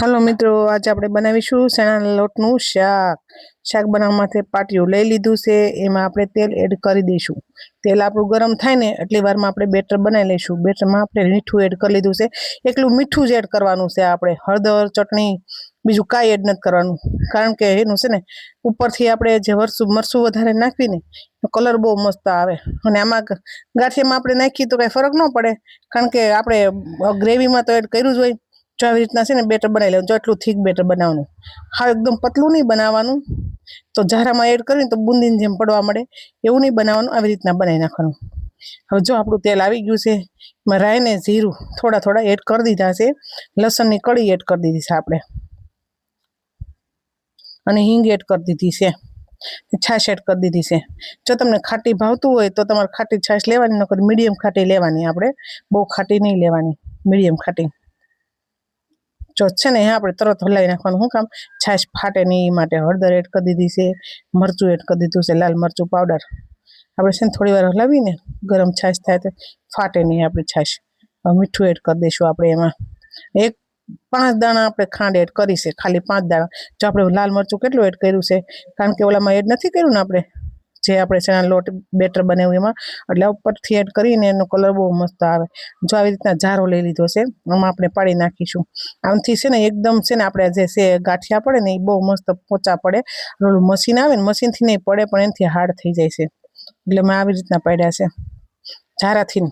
હાલો મિત્રો, આજે આપણે બનાવીશું ચણાના લોટનું શાક. શાક બનાવવા માટે પાટિયું લઈ લીધું છે, એમાં આપણે તેલ એડ કરી દઈશું. તેલ આપણું ગરમ થાય ને એટલી વારમાં આપણે બેટર બનાવી લઈશું. બેટરમાં આપણે મીઠું એડ કરી લીધું છે. એટલું મીઠું જ એડ કરવાનું છે આપણે. હળદર, ચટણી, બીજું કાંઈ એડ નથી કરવાનું. કારણ કે એનું છે ને, ઉપરથી આપણે જે વરસું, મરસું વધારે નાખીને કલર બહુ મસ્ત આવે. અને આમાં ગાંઠિયામાં આપણે નાખીએ તો કાંઈ ફરક ન પડે. કારણ કે આપણે ગ્રેવીમાં તો એડ કર્યું જ હોય. જો આવી રીતના છે ને બેટર બનાવી લેવાનું. જો એટલું થીક બેટર બનાવવાનું. હા એકદમ પતલું નહીં બનાવવાનું. તો ઝારામાં એડ કરીને તો બુંદીની જેમ પડવા મળે. એવું નહીં બનાવવાનું, આવી રીતના બનાવી નાખવાનું. હવે જો આપણું તેલ આવી ગયું છે, એમાં રાઈ ને જીરું થોડા થોડા એડ કરી દીધા છે. લસણની કળી એડ કરી દીધી છે આપણે. અને હિંગ એડ કરી દીધી છે. છાશ એડ કરી દીધી છે. જો તમને ખાટી ભાવતું હોય તો તમારે ખાટી છાશ લેવાની, નકર મીડિયમ ખાટી લેવાની આપણે. બહુ ખાટી નહીં લેવાની. મીડિયમ ખાટી. જો છે ને આપણે તરત હલાવી નાખવાનું શું કામ? છાશ ફાટે નહીં એ માટે હળદર એડ કરી દીધી છે, મરચું એડ કરી દીધું છે, લાલ મરચું પાવડર આપણે છે ને, થોડી વાર હલાવીને ગરમ છાશ થાય તો ફાટે નહીં આપણી છાશ. મીઠું એડ કરી દઈશું આપણે એમાં. એક, પાંચ દાણા આપણે ખાંડ એડ કરી છે, ખાલી પાંચ દાણા. જો આપણે લાલ મરચું કેટલું એડ કર્યું છે? કારણ કે ઓલામાં એડ નથી કર્યું ને આપણે? જે આપણે ચણા લોટ બેટર બનાવ્યું એમાં. એટલે ઉપરથી એડ કરીને એનો કલર બહુ મસ્ત આવે. જો આવી રીતના જારો લઈ લીધો છે, આમાં આપણે પાડી નાખીશું. આમથી છે ને એકદમ છે ને આપણે જે છે ગાંઠિયા પડે ને એ બહુ મસ્ત પોચા પડે. ઓલું મશીન આવે ને મશીનથી નહીં પડે, પણ એનાથી હાર્ડ થઈ જાય છે. એટલે મેં આવી રીતના પાડ્યા છે. ઝારાથી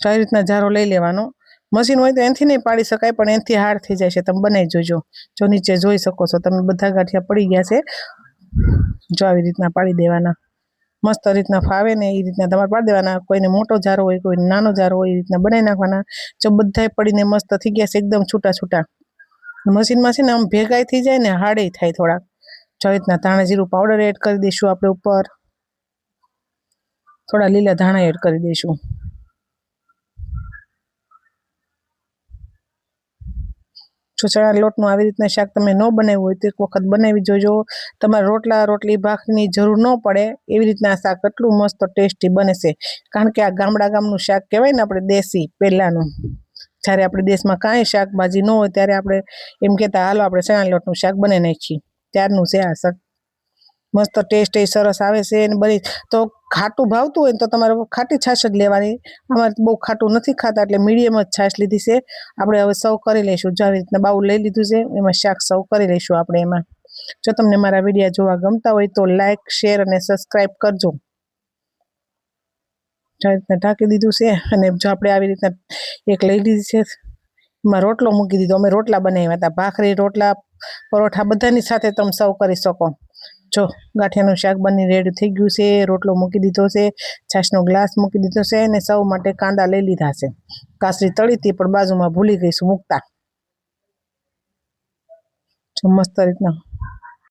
આવી રીતના જારો લઈ લેવાનો. મશીન હોય તો એનાથી નહીં પાડી શકાય, પણ એનાથી હાર્ડ થઈ જાય છે. તમે બનાવી જોજો. જો નીચે જોઈ શકો છો. તમે બધા ગાંઠિયા પડી ગયા છે. જો આવી રીતના પાડી દેવાના, મસ્ત રીતના ફાવે ને એ રીતના તમારે પાડી દેવાના. કોઈને મોટો જારો હોય, કોઈને નાનો જારો હોય એ રીતના બનાવી નાખવાના. જો બધાય પડીને મસ્ત થઈ ગયા છે, એકદમ છૂટા છૂટા. મશીનમાં છે ને આમ ભેગાઈ થઈ જાય ને હાડે થાય થોડાક. જો રીતના ધાણા જીરું પાવડર એડ કરી દઈશું આપણે ઉપર. થોડા લીલા ધાણા એડ કરી દઈશું. જો ચણા લોટનું આવી રીતના શાક તમે ન બનાવ્યું હોય તો એક વખત બનાવી જોજો. તમારે રોટલા, રોટલી, ભાખરીની જરૂર ન પડે. એવી રીતના આ શાક એટલું મસ્ત ટેસ્ટી બને કારણ કે આ ગામડા ગામનું શાક કહેવાય ને આપણે દેશી, પહેલાંનું. જ્યારે આપણે દેશમાં કાંઈ શાકભાજી ન હોય ત્યારે આપણે એમ કહેતા, હાલો, આપણે ચણા લોટનું શાક બનાવી નાખીએ. ત્યારનું છે આ શાક. મસ્ત ટેસ્ટ એ સરસ આવે છે અને બધી તો ખાટું ભાવતું હોય ને તો તમારે ખાટી છાશ જ લેવાની. અમારે બહુ ખાટું નથી ખાતા એટલે મીડિયમ જ છાશ લીધી છે. આપણે હવે સર્વ કરી લઈશું. જેવી રીતના બાઉલ લઈ લીધું છે. એમાં શાક સર્વ કરી લઈશું આપણે એમાં. જો તમને મારા વિડીયા જોવા ગમતા હોય તો લાઇક શેર અને સબસ્ક્રાઈબ કરજો. આવી રીતના ઢાંકી દીધું છે અને જો આપણે આવી રીતના એક લઈ લીધી છે. એમાં રોટલો મૂકી દીધો. અમે રોટલા બનાવ્યા હતા. ભાખરી, રોટલા, પરોઠા બધાની સાથે તમે સર્વ કરી શકો. જો, ગાંઠિયાનું શાક બની રેડી થઈ ગયું છે, રોટલો મૂકી દીધો છે, છાશનો ગ્લાસ મૂકી દીધો છે અને સૌ માટે કાંદા લઈ લીધા છે. કાસરી તળી હતી, પણ બાજુમાં ભૂલી ગઈશું મૂકતા. મસ્ત રીતના